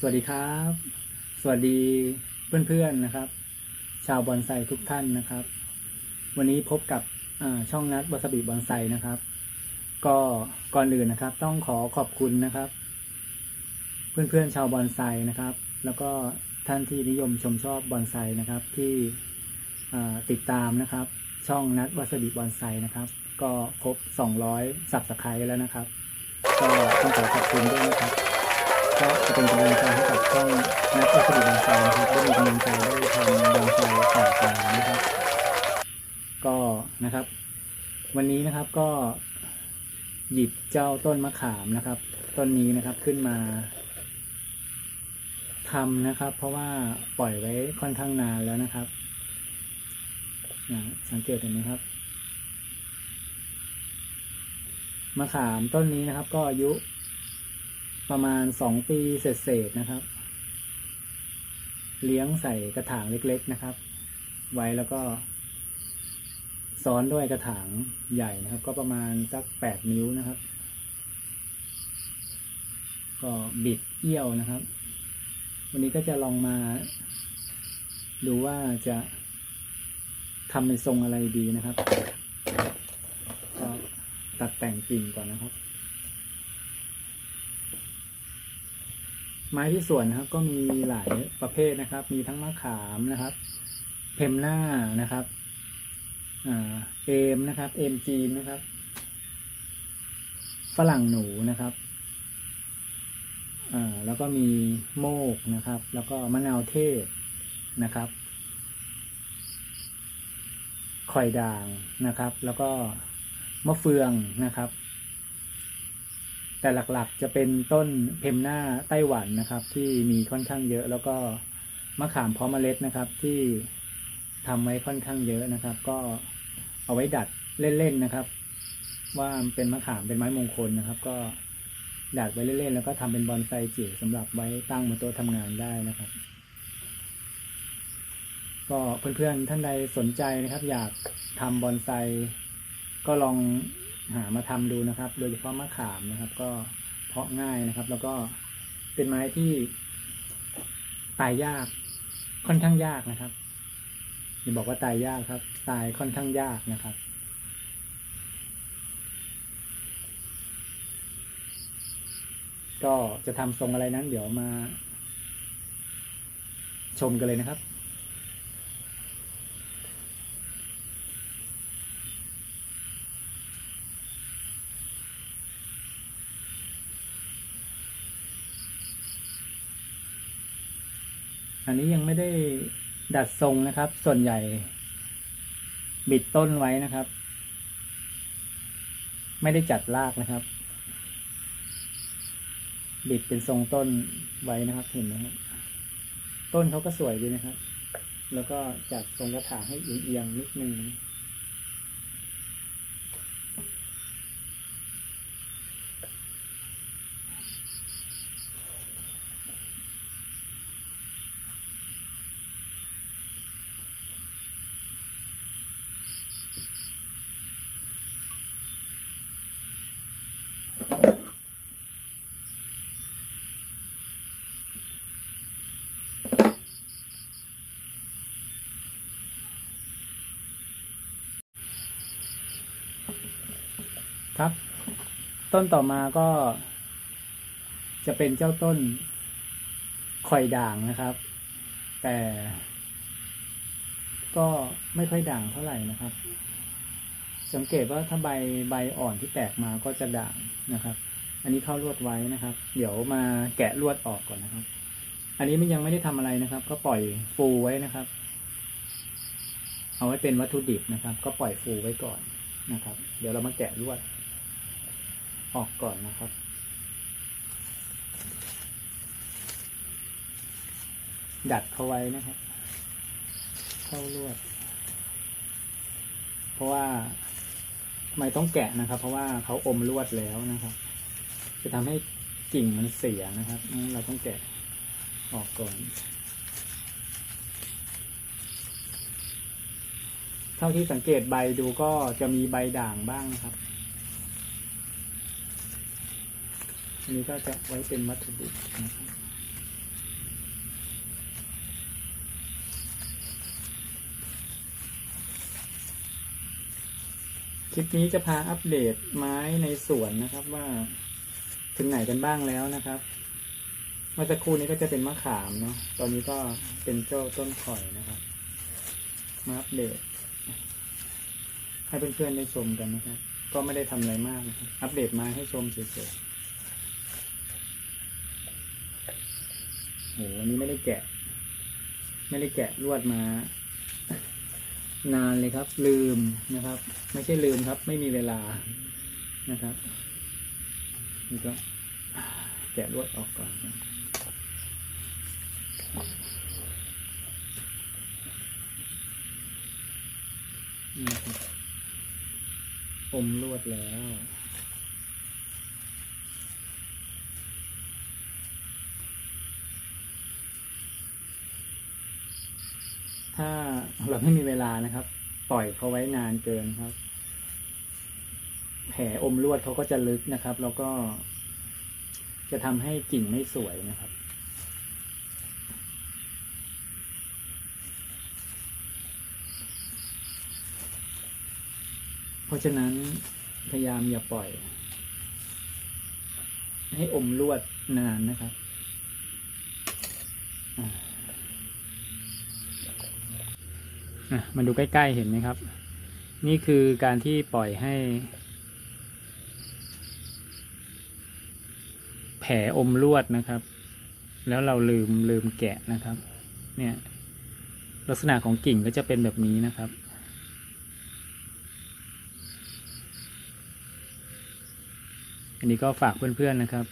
สวัสดีครับ สวัสดีเพื่อนๆนะครับ ชาวบอนไซทุกท่านนะครับ วันนี้พบกับช่องนัดวาสบิบอนไซนะครับ ก็ก่อนอื่นนะครับ ต้องขอขอบคุณนะครับ เพื่อนๆชาวบอนไซนะครับ แล้วก็ท่านที่นิยมชมชอบบอนไซนะครับ ที่ติดตามนะครับ ช่องนัดวาสบิบอนไซนะครับ ก็ครบ 200สับสไครต์แล้วนะครับ ก็ต้องขอขอบคุณด้วยนะครับ ก็จะเป็นกำลังใจให้กับช่องนักวัสดุบางไซนะครับได้มีกำลังใจได้ทำบางไซต่อไปนะครับ ก็นะครับ วันนี้นะครับก็หยิบเจ้าต้นมะขามนะครับ ต้นนี้นะครับขึ้นมาทำนะครับ เพราะว่าปล่อยไว้ค่อนข้างนานแล้วนะครับสังเกตเห็นไหมครับมะขามต้นนี้นะครับ ก็อายุ ประมาณสองปีเศษๆนะครับ เลี้ยงใส่กระถางเล็กๆนะครับ ไว้แล้วก็ซ้อนด้วยกระถางใหญ่นะครับ ก็ประมาณสักแปดนิ้วนะครับ ก็บิดเอี้ยวนะครับ วันนี้ก็จะลองมา ดูว่าจะทำเป็นทรงอะไรดีนะครับ ก็ตัดแต่งกิ่งก่อนนะครับ ไม้ที่สวนนะครับ ก็มีหลายประเภทนะครับ มีทั้งมะขามนะครับ เพมหน้านะครับอเอมนะครับเอมจีนนะครับ ฝรั่งหนูนะครับแล้วก็มีโมกนะครับ แล้วก็มะนาวเทศนะครับข่อยด่างนะครับ แล้วก็มะเฟืองนะครับ แต่หลักๆจะเป็นต้นเพมหน้าไต้หวันนะครับ ที่มีค่อนข้างเยอะ แล้วก็มะขามพร้อมเมล็ดนะครับ ที่ทำไว้ค่อนข้างเยอะนะครับ ก็เอาไว้ดัดเล่นๆนะครับ ว่าเป็นมะขามเป็นไม้มงคลนะครับ ก็ดัดไว้เล่นๆแล้วก็ทำเป็นบอนไซจิ๋วสำหรับไว้ตั้งบนโต๊ะทำงานได้นะครับ ก็เพื่อนๆท่านใดสนใจนะครับ อยากทำบอนไซก็ลอง หามาทำดูนะครับ โดยเฉพาะมะขามนะครับ ก็เพาะง่ายนะครับ แล้วก็เป็นไม้ที่ตายยาก ค่อนข้างยากนะครับอย่าบอกว่าตายยากครับ ตายค่อนข้างยากนะครับ ก็จะทำทรงอะไรนั้น เดี๋ยวมา ชมกันเลยนะครับ อันนี้ยังไม่ได้ดัดทรงนะครับ ส่วนใหญ่ บิดต้นไว้นะครับ ไม่ได้จัดรากนะครับ บิดเป็นทรงต้นไว้นะครับ เห็นไหมครับต้นเขาก็สวยดีนะครับ แล้วก็จัดทรงกระถางให้เอียงๆนิดนึง ครับ ต้นต่อมาก็ จะเป็นเจ้าต้นข่อยด่างนะครับ แต่ ก็ไม่ค่อยด่างเท่าไหร่นะครับ สังเกตว่าถ้าใบใบอ่อนที่แตกมาก็จะด่างนะครับ อันนี้เข้าลวดไว้นะครับ เดี๋ยวมาแกะลวดออกก่อนนะครับ อันนี้มันยังไม่ได้ทำอะไรนะครับ ก็ปล่อยฟูไว้นะครับ เอาไว้เป็นวัตถุดิบนะครับ ก็ปล่อยฟูไว้ก่อนนะครับ เดี๋ยวเรามาแกะลวด ออกก่อนนะครับดัดเขาไว้นะครับ เข้าลวด เพราะว่าไม่ต้องแกะนะครับ เพราะว่าเขาอมลวดแล้วนะครับ จะทำให้กิ่งมันเสียนะครับงั้นเราต้องแกะออกก่อน เท่าที่สังเกตใบดูก็จะมีใบด่างบ้างนะครับ นี้ก็จะไว้เป็นมัตถุบุะรับคลิปนี้จะพาอัปเดตไม้ในสวนนะครับว่าถึงไหนกันบ้างแล้วนะครับมื่อสักครู่นี้ก็จะเป็นมะขามเนาะตอนนี้ก็เป็นเจ้าต้นข่อยนะครับมาอัปเดต ให้เพื่อนๆได้ชมกันนะครับ ก็ไม่ได้ทำอะไรมากนะครับอัปเดตไม้ให้ชมเฉยๆ หอันนี้ไม่ได้แกะ ไม่ได้แกะลวดมา นานเลยครับ ลืมนะครับ ไม่ใช่ลืมครับ ไม่มีเวลานะครับนี่ก็แกะลวดออกก่อนนะนี่นะครับอมลวดแล้ว ถ้าเราไม่มีเวลานะครับ ปล่อยเขาไว้นานเกินครับ แผลอมลวดเขาก็จะลึกนะครับ แล้วก็จะทำให้กิ่งไม่สวยนะครับเพราะฉะนั้นพยายามอย่าปล่อย ให้อมลวดนานนะครับอ่า อะ มาดูใกล้ๆเห็นไหมครับ นี่คือการที่ปล่อยให้ แผลอมลวดนะครับ แล้วเราลืมลืมแกะนะครับ เนี่ย ลักษณะของกิ่งก็จะเป็นแบบนี้นะครับอันนี้ก็ฝากเพื่อนๆนะครับ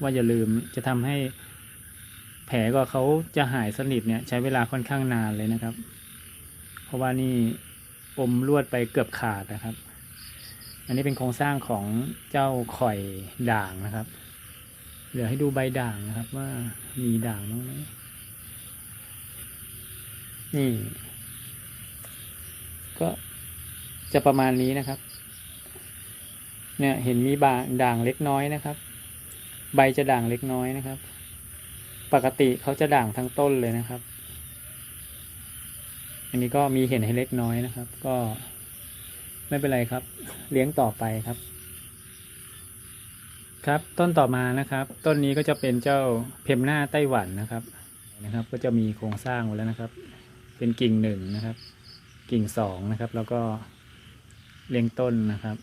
ว่าอย่าลืมจะทำให้แผลก็เขาจะหายสนิทเนี่ย ใช้เวลาค่อนข้างนานเลยนะครับ เพราะว่านี่อมลวดไปเกือบขาดนะครับ อันนี้เป็นโครงสร้างของเจ้าข่อยด่างนะครับ เหลือให้ดูใบด่างนะครับ ว่ามีด่างบ้างไหมนี่ ก็จะประมาณนี้นะครับ เนี่ยเห็นมีบางด่างเล็กน้อยนะครับ ใบจะด่างเล็กน้อยนะครับ ปกติเขาจะด่างทั้งต้นเลยนะครับ อันนี้ก็มีเห็นให้เล็กน้อยนะครับ ก็ไม่เป็นไรครับ เลี้ยงต่อไปครับ ครับต้นต่อมานะครับ ต้นนี้ก็จะเป็นเจ้าเพมหน้าไต้หวันนะครับนะครับ ก็จะมีโครงสร้างไว้แล้วนะครับ เป็นกิ่งหนึ่งนะครับ กิ่งสองนะครับ แล้วก็เลี้ยงต้นนะครับ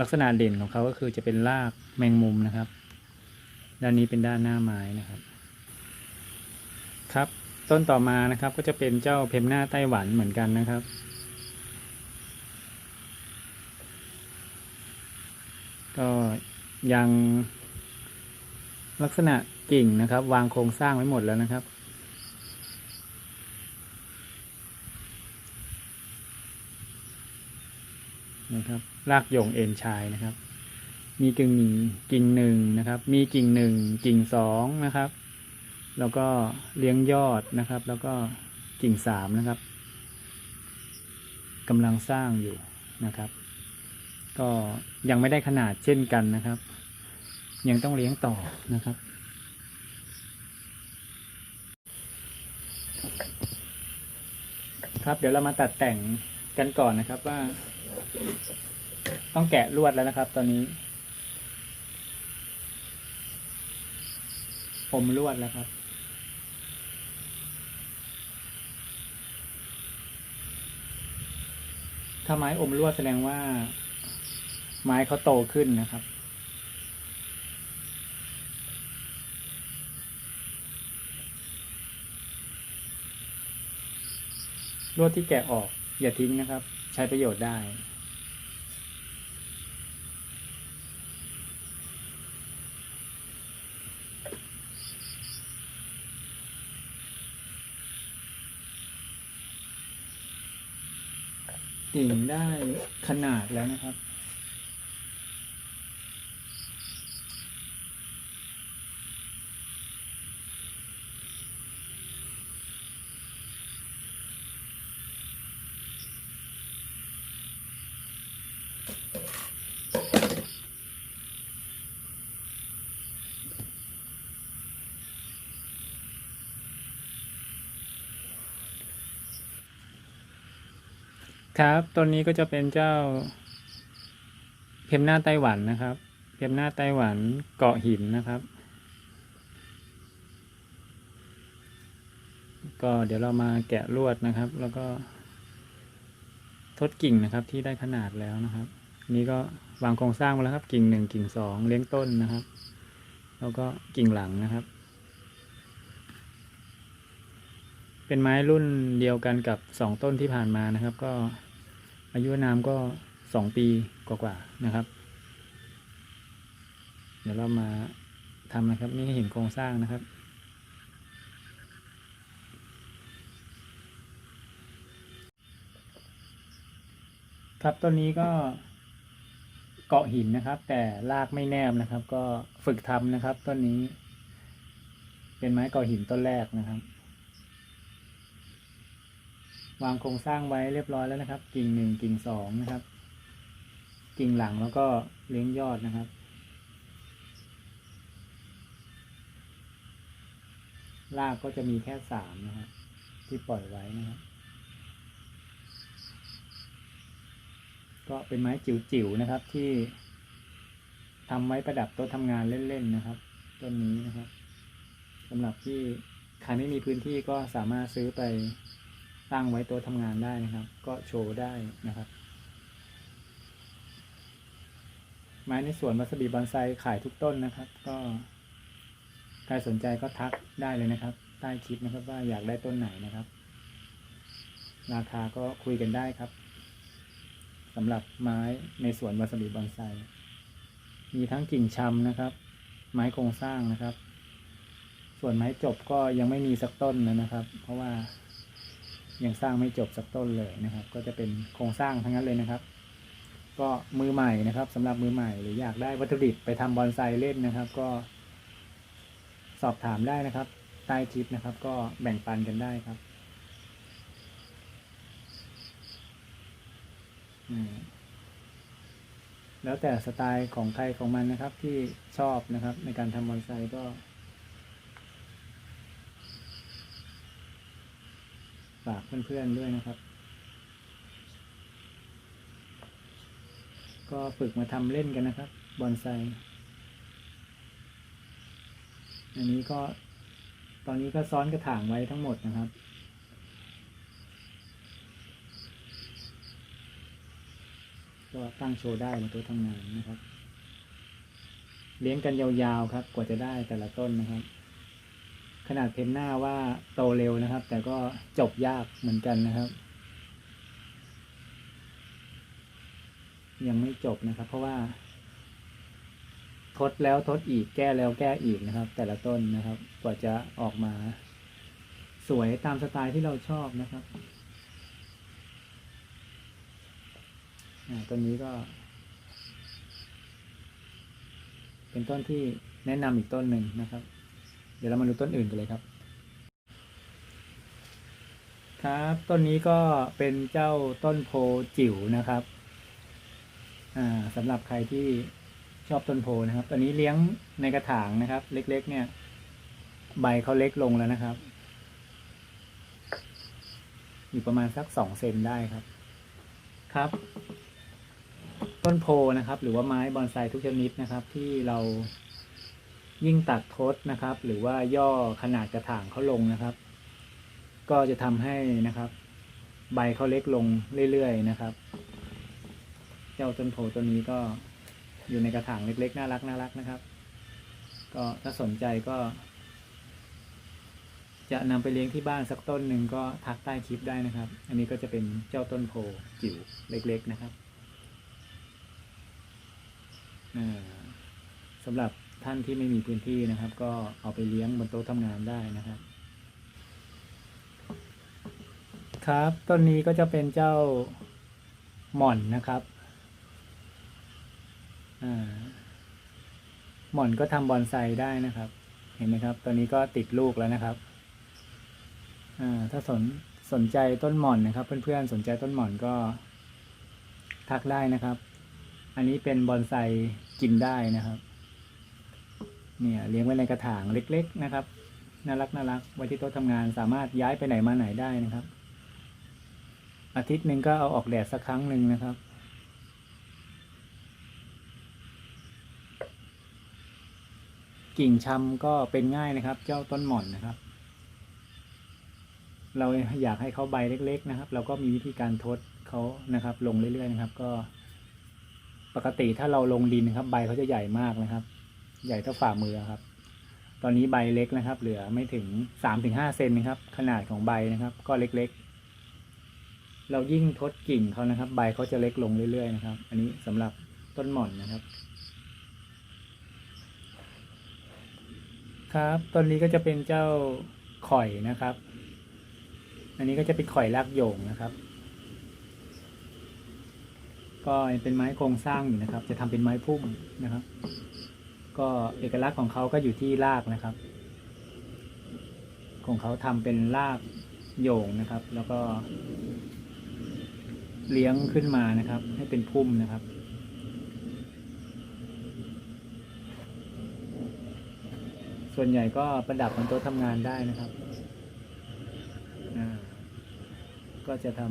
ลักษณะเด่นของเขาก็คือจะเป็นรากแมงมุมนะครับ ด้านนี้เป็นด้านหน้าไม้นะครับ ครับ ต้นต่อมานะครับก็จะเป็นเจ้าเพมหน้าไต้หวันเหมือนกันนะครับ ก็ยังลักษณะกิ่งนะครับ วางโครงสร้างไว้หมดแล้วนะครับ นะครับรากหย่งเอ็นชายนะครับ มีกิ่งหนึ่งกิ่งหนึ่งนะครับ มีกิ่งหนึ่งกิ่งสองนะครับ แล้วก็เลี้ยงยอดนะครับ แล้วก็กิ่งสามนะครับกำลังสร้างอยู่นะครับ ก็ยังไม่ได้ขนาดเช่นกันนะครับ ยังต้องเลี้ยงต่อนะครับ ครับเดี๋ยวเรามาตัดแต่งกันก่อนนะครับว่า ต้องแกะลวดแล้วนะครับ ตอนนี้ผมลวดแล้วครับ ถ้าไม้อมร่วดแสดงว่า ไม้เขาโตขึ้นนะครับร่วดที่แกะออกอย่าทิ้งนะครับ ใช้ประโยชน์ได้ กิ่งได้ขนาดแล้วนะครับ ครับต้นนี้ก็จะเป็นเจ้า เพมหน้าไต้หวันนะครับ เพมหน้าไต้หวันเกาะหินนะครับ ก็เดี๋ยวเรามาแกะลวดนะครับ แล้วก็ทดกิ่งนะครับที่ได้ขนาดแล้วนะครับ นี่ก็วางโครงสร้างมาแล้วครับ กิ่งหนึ่งกิ่งสองเลี้ยงต้นนะครับ แล้วก็กิ่งหลังนะครับ เป็นไม้รุ่นเดียวกันกับสองต้นที่ผ่านมานะครับ ก็อายุนามก็สองปีกว่าๆนะครับ เดี๋ยวเรามาทำนะครับ นี่ห้เห็นโครงสร้างนะครับครับต้นนี้ก็เกาะหินนะครับ แต่รากไม่แนบนะครับ ก็ฝึกทำนะครับ ต้นนี้ เป็นไม้เกาะหินต้นแรกนะครับ วางโครงสร้างไว้เรียบร้อยแล้วนะครับ กิ่งหนึ่งกิ่งสองนะครับ กิ่งหลังแล้วก็เลี้ยงยอดนะครับ รากก็จะมีแค่สามนะครับที่ปล่อยไว้นะครับ ก็เป็นไม้จิ๋วๆนะครับที่ทำไว้ประดับโต๊ะทำงานเล่นๆนะครับต้นนี้นะครับสำหรับที่ใครไม่มีพื้นที่ก็สามารถซื้อไป ตั้งไว้โต๊ะทำงานได้นะครับ ก็โชว์ได้นะครับ ไม้ในสวนวัสบีบอนไซขายทุกต้นนะครับ ก็ใครสนใจก็ทักได้เลยนะครับ ใต้คลิปนะครับว่าอยากได้ต้นไหนนะครับ ราคาก็คุยกันได้ครับสำหรับไม้ในสวนวาสบีบอนไซมีทั้งกิ่งชำนะครับ ไม้โครงสร้างนะครับ ส่วนไม้จบก็ยังไม่มีสักต้นเลยนะครับ เพราะว่า ยังสร้างไม่จบสักต้นเลยนะครับ ก็จะเป็นโครงสร้างทั้งนั้นเลยนะครับ ก็มือใหม่นะครับสำหรับมือใหม่หรืออยากได้วัตถุดิบไปทำบอนไซเล่นนะครับ ก็ สอบถามได้นะครับ ใต้คลิปนะครับ ก็แบ่งปันกันได้ครับแล้วแต่สไตล์ของใครของมันนะครับที่ชอบนะครับในการทำบอนไซก็ ฝากเพื่อนๆด้วยนะครับ ก็ฝึกมาทำเล่นกันนะครับ บอนไซ อันนี้ก็ตอนนี้ก็ซ้อนกระถางไว้ทั้งหมดนะครับก็ตั้งโชว์ได้บนต๊ะทำงานนะครับ เลี้ยงกันยาวๆครับ กว่าจะได้แต่ละต้นนะครับ นาดเพนหน้าว่าโตเร็วนะครับ แต่ก็จบยากเหมือนกันนะครับ ยังไม่จบนะครับ เพราะว่า ทดแล้วทดอีกแก้แล้วแก้อีกนะครับ แต่ละต้นนะครับ กว่าจะออกมา สวยตามสไตล์ที่เราชอบนะครับต้นนี้ก็ เป็นต้นที่แนะนำอีกต้นหนึ่งนะครับ ดี๋ยวเรามาดูต้นอื่นกันเลยครับ ครับ ต้นนี้ก็เป็นเจ้าต้นโพจิ๋วนะครับอ่าสำหรับใครที่ชอบต้นโพนะครับตอนนี้เลี้ยงในกระถางนะครับ เล็ก ๆ เนี่ย ใบเขาเล็กลงแล้วนะครับ อยู่ประมาณสักสองเซนได้ครับ ครับ ต้นโพนะครับ หรือว่าไม้บอนไซทุกชนิดนะครับ ที่เรา ยิ่งตัดทดนะครับ หรือว่าย่อขนาดกระถางเขาลงนะครับ ก็จะทำให้นะครับ ใบเขาเล็กลงเรื่อยๆนะครับ เจ้าต้นโพต้นนี้ก็อยู่ในกระถางเล็กๆ น่ารักน่ารักนะครับ ก็ถ้าสนใจก็ จะนำไปเลี้ยงที่บ้านสักต้นหนึ่งก็ทักใต้คลิปได้นะครับ อันนี้ก็จะเป็นเจ้าต้นโพจิ๋วเล็ก ๆนะครับสำหรับ ท่านที่ไม่มีพื้นที่นะครับ ก็เอาไปเลี้ยงบนโต๊ะทำงานได้นะครับ ครับต้นนี้ก็จะเป็นเจ้าหม่อนนะครับหม่อนก็ทำบอนไซได้นะครับ เห็นไหมครับ ตอนนี้ก็ติดลูกแล้วนะครับถ้าสนสนใจต้นหม่อนนะครับ เพื่อนๆสนใจต้นหม่อนก็ทักได้นะครับ อันนี้เป็นบอนไซกินได้นะครับ เนี่ยเลี้ยงไว้ในกระถางเล็ก ๆนะครับน่ารักน่ารักไว้ที่โต๊ะทำงานสามารถย้ายไปไหนมาไหนได้นะครับ อาทิตย์หนึ่งก็เอาออกแดดสักครั้งหนึ่งนะครับ กิ่งชำก็เป็นง่ายนะครับ เจ้าต้นหม่อนนะครับ เราอยากให้เขาใบเล็ก ๆ นะครับ เราก็มีวิธีการทดเขานะครับ ลงเรื่อยๆนะครับ ก็ ปกติถ้าเราลงดินนะครับ ใบเขาจะใหญ่มากนะครับ ใหญ่เท่าฝ่ามือครับ ตอนนี้ใบเล็กนะครับ เหลือไม่ถึงสามถึงห้าเซนนะครับ ขนาดของใบนะครับ ก็เล็กๆ เรายิ่งทดกิ่งเขานะครับ ใบเขาจะเล็กลงเรื่อยๆนะครับ อันนี้สำหรับต้นหม่อนนะครับ ครับต้นนี้ก็จะเป็นเจ้าข่อยนะครับ อันนี้ก็จะเป็นข่อยรากโยงนะครับก็เป็นไม้โครงสร้างอยู่นะครับ จะทำเป็นไม้พุ่มนะครับ ก็เอกลักษณ์ของเขาก็อยู่ที่รากนะครับ ของเขาทำเป็นรากโยงนะครับ แล้วก็ เลี้ยงขึ้นมานะครับ ให้เป็นพุ่มนะครับส่วนใหญ่ก็ประดับบนโต๊ะทำงานได้นะครับ ก็จะท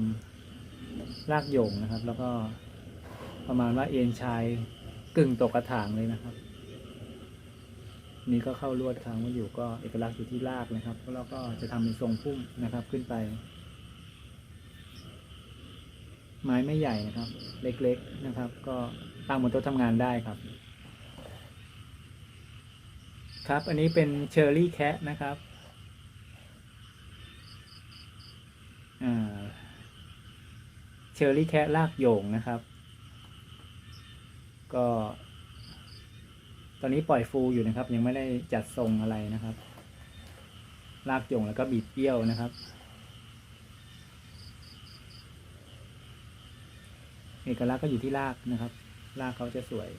ำรากโยงนะครับ แล้วก็ประมาณว่าเอ็นชายกึ่งตกกระถางเลยนะครับ นี่ก็เข้าลวดค้างไว้อยู่ก็เอกลักษณ์อยู่ที่รากนะครับแล้วเราก็จะทำเป็นทรงพุ่มนะครับขึ้นไป ไม้ไม่ใหญ่นะครับ เล็กๆนะครับ ก็ตั้งบนโต๊ะทำงานได้ครับ ครับอันนี้เป็นเชอร์รี่แคะนะครับเชอร์รี่แคะลากโยงนะครับ ก็ ตอนนี้ปล่อยฟูอยู่นะครับ ยังไม่ได้จัดทรงอะไรนะครับ ลากโยงแล้วก็บีบเปรี้ยวนะครับ เอกลักษณ์ก็อยู่ที่รากนะครับรากเขาจะสวย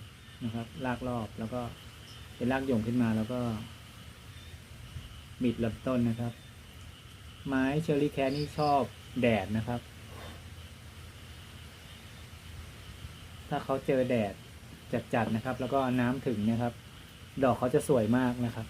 นะครับรากรอบแล้วก็เป็นรากโยงขึ้นมาแล้วก็ บิดลำต้นนะครับ ไม้เชอร์รี่แคทนี่ชอบแดดนะครับ ถ้าเขาเจอแดด จัดๆนะครับ แล้วก็น้ำถึงนะครับ ดอกเขาจะสวยมากนะครับ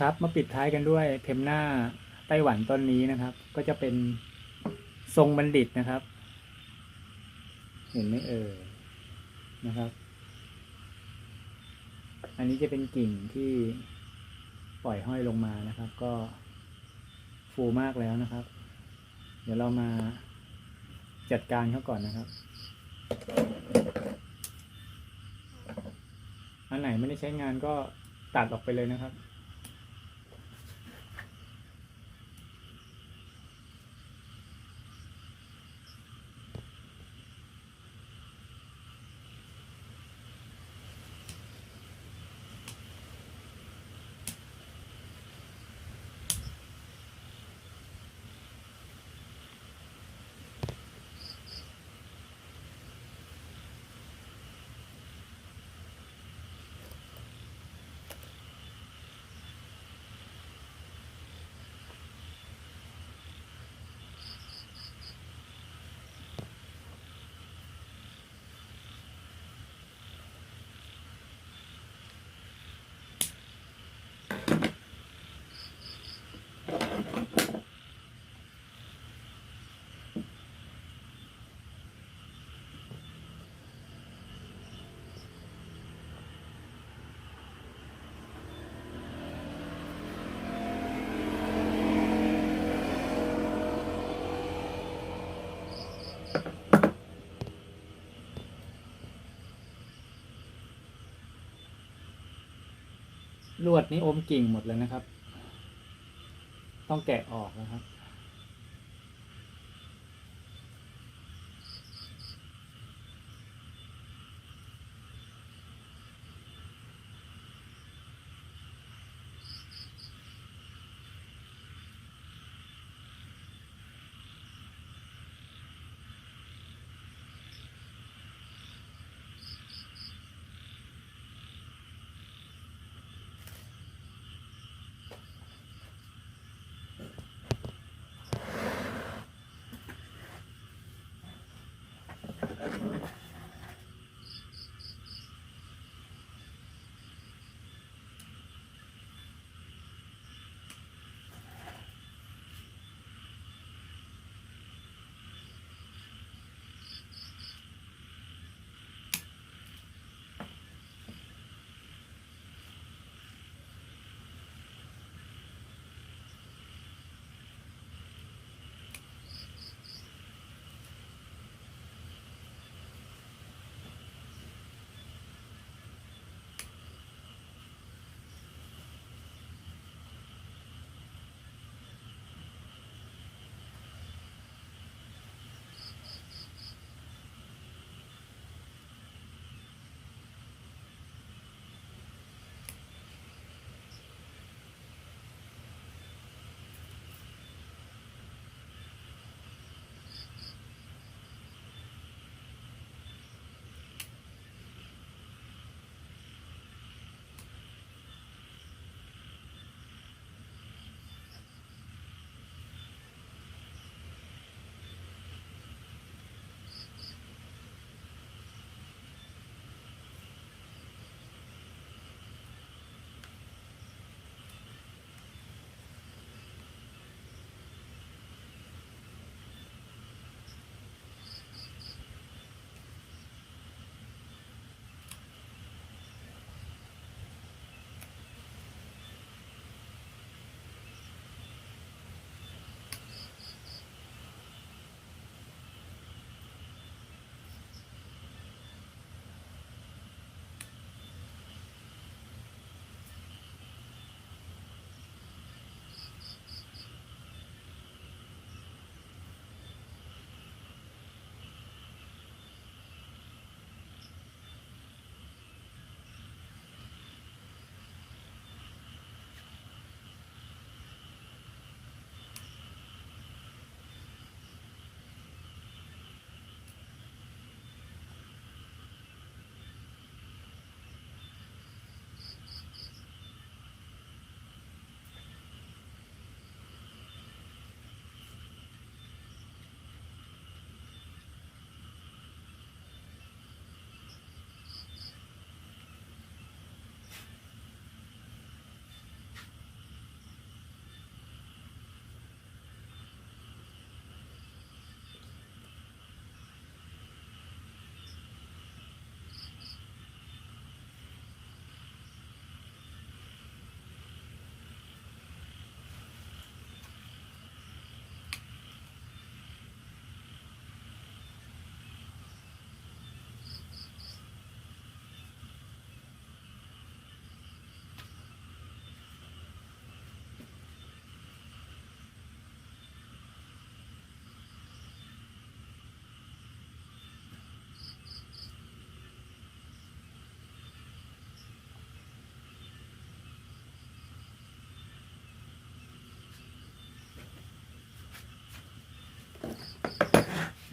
ครับมาปิดท้ายกันด้วยเพมหน้าไต้หวันต้นนี้นะครับ ก็จะเป็นทรงบัณฑิตนะครับ เห็นไหมเอ่ยนะครับ อันนี้จะเป็นกิ่งที่ปล่อยห้อยลงมานะครับ ก็ฟูมากแล้วนะครับ เดี๋ยวเรามาจัดการเขาก่อนนะครับ อันไหนไม่ได้ใช้งานก็ตัดออกไปเลยนะครับ ลวดนี้อมกิ่งหมดเลยนะครับ ต้องแกะออกนะครับ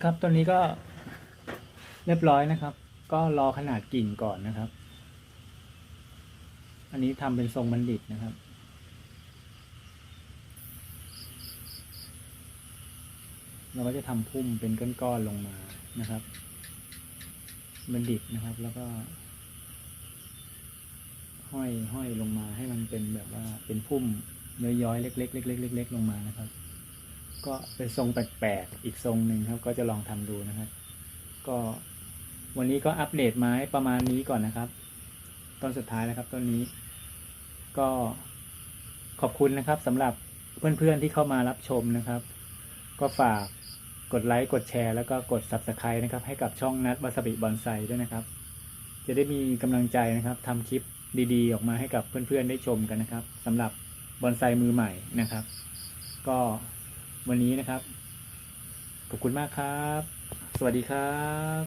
ครับตัวนี้ก็เรียบร้อยนะครับ ก็รอขนาดกิ่งก่อนนะครับ อันนี้ทำเป็นทรงบัณฑิตนะครับเราก็จะทำพุ่มเป็นก้อนๆลงมานะครับ บัณฑิตนะครับ แล้วก็ ห้อยห้อยลงมาให้มันเป็นแบบว่าเป็นพุ่มย้อยๆเล็กๆเล็กๆเล็กๆลงมานะครับ ก็เป็นทรงแปลกๆอีกทรงหนึ่งครับ ก็จะลองทำดูนะครับ ก็วันนี้ก็อัปเดตไม้ประมาณนี้ก่อนนะครับ ต้นสุดท้ายนะครับต้นนี้ ก็ขอบคุณนะครับสำหรับเพื่อนๆที่เข้ามารับชมนะครับ ก็ฝากกดไลค์กดแชร์แล้วก็กด subscribe นะครับ ให้กับช่องนัดวาสบิบอนไซด้วยนะครับ จะได้มีกำลังใจนะครับทำคลิปดีๆ ออกมาให้กับเพื่อนๆได้ชมกันนะครับสำหรับบอนไซมือใหม่นะครับ ก็ วันนี้นะครับ ขอบคุณมากครับ สวัสดีครับ